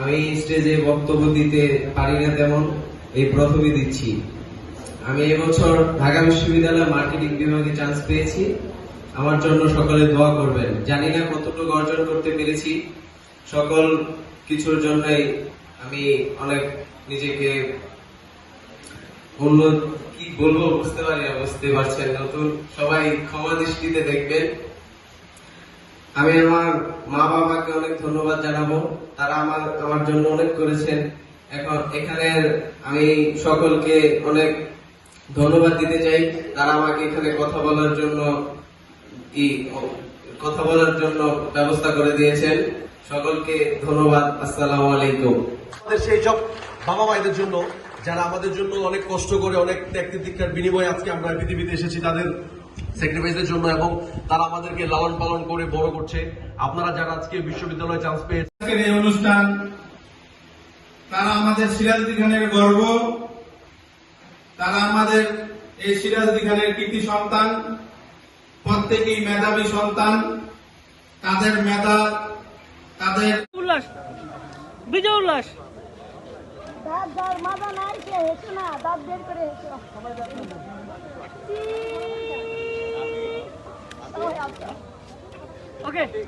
আমি স্টেজে বক্তব্য দিতে পারি না তেমন, এই প্রথমে দিচ্ছি। আমি এবছর ঢাকা মার্কেটিং বিভাগে চান্স পেয়েছি। আমার জন্য সকলে দোয়া করবেন। জানি না কতটুকু অর্জন করতে পেরেছি। সকল কিছুর জন্যই আমি অনেক নিজেকে উন্নত, কি বলব, বুঝতে পারি না, বুঝতে পারছেন নতুন সবাই ক্ষমা দৃষ্টিতে দেখবেন। আমি আমার মা বাবাকে অনেক ধন্যবাদ জানাব। তারা আমার আমার জন্য অনেক করেছেন। এখন এখানে আমি সকলকে অনেক ধন্যবাদ দিতে চাই। তারা আমাকে এখানে কথা বলার জন্য কথা বলার জন্য ব্যবস্থা করে দিয়েছেন। সকলকে ধন্যবাদ। আসসালামু আলাইকুম। আমাদের সেই সব বাবা মায়েদের জন্য, যারা আমাদের জন্য অনেক কষ্ট করে, অনেক ত্যাগ বিনিময়ে আজকে আমরা পৃথিবীতে এসেছি, তাদের স্যাক্রিফাইসের জন্য এবং তারা আমাদেরকে লালন পালন করে বড় করছে। আপনারা যারা আজকে বিশ্ববিদ্যালয়ে চান্স পেয়েছেন এই অনুষ্ঠান তারা আমাদের সিরাজদি খানের গর্ব। তারা আমাদের এই সিরাজদি খানের কৃতি সন্তান প্রত্যেকেই মেধাবী সন্তান। তাদের মেধা তাদের উল্লাস বিজয় উল্লাস। দাঁত দাঁত মাজা নাই সে হেসো না দাঁত বের করে হেসো। Okay.